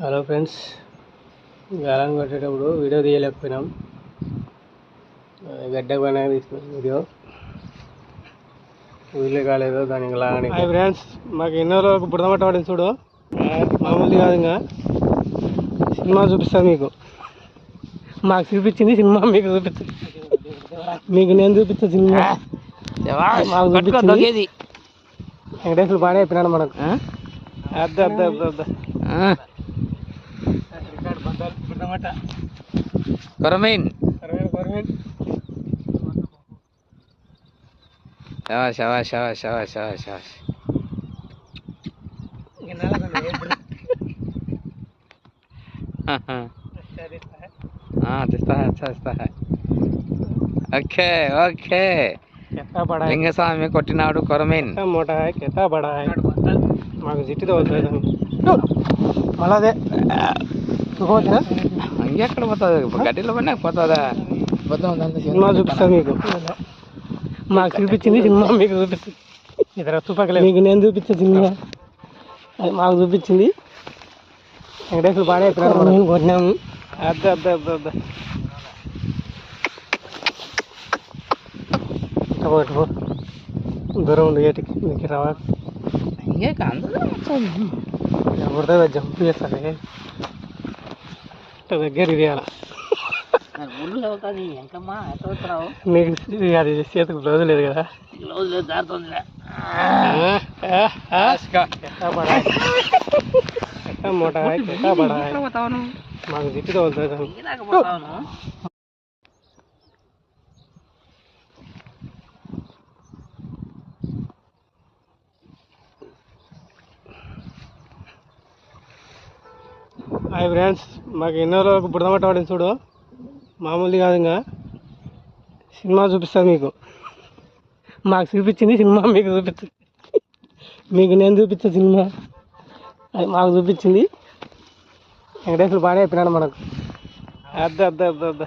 Hello friends గాలం కొట్టేటప్పుడు video తీయలేకపోయినాం. గడ్డ పైన తీసుకున్నాం వీడియో. వీలు కాలేదు దానికి లాగని హాయ్ ఫ్రెండ్స్ మాకు ఎన్నో రోజులకు బుడదమట్ట పడింది చూడు. మామూలు కాదు ఇంకా. సినిమా చూపిస్తాను మీకు. మాకు చూపించింది సినిమా మీకు చూపిస్తుంది మీకు నేను చూపిస్తా సినిమా. మాకు చూపించింది. వెంకటేశ్వర బాగానే చెప్పినాడు మనకు. అద్ద అద్ద అద్ద टमाटा करमीन करमीन करमीन शाबाश शाबाश शाबाश शाबाश शाबाश शाबाश ये नाला हाँ हाँ अच्छा दिखता है हाँ दिखता है अच्छा दिखता है ओके ओके कितना बड़ा है लिंगस्वामी कोटिनाडु करमीन कितना मोटा है कितना बड़ा है मागू जिटी तो मला दे అదే చూకోవచ్చునా ఇంకెక్కడ పోతుంది గడ్డిలో పడినా పోతుందా సినిమా చూపిస్తాను మీకు. మాకు చూపించింది సినిమా మీకు చూపిస్తుంది. ఇతర చూపకలేదు మీకు నేను చూపించే సినిమా. అది మాకు చూపించింది. వెంకటేశ్వర బాగానే చెప్పినాడు మనం కొట్టినాము. అద్ద అద్ద అద్ద అద్ద పో. దూరం ఉండి ఏటికి నీకు రావా ఇంకే అందరూ ఎవరిదో జంప్ చేస్తాను ఇట్లా దగ్గర నీకు ఇది అది చేతికి బ్లౌజ్ లేదు కదా. మాకు జిట్టు తగులుతుంది. హాయ్ ఫ్రెండ్స్ మాకు ఎన్నో రోజులకు బుడదమట్ట పడింది చూడు. మామూలు కాదు ఇంకా. సినిమా చూపిస్తాను మీకు. మాకు చూపించింది సినిమా మీకు చూపిస్తుంది మీకు నేను చూపించే సినిమా. అది మాకు చూపించింది. వెంకటేశ్వర బాగానే చెప్పినాడు మనకు. అద్ద అద్ద అద్ద అద్ద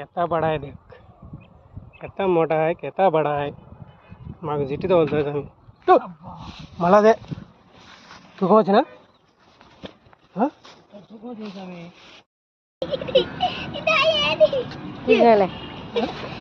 कैता बड़ा है देख। कैता मोटा है कैता बड़ा है। माग जिटी तोलतोय आम्ही तू तो, मला दे। तू कौन ना। हाँ? तू कौन आम्ही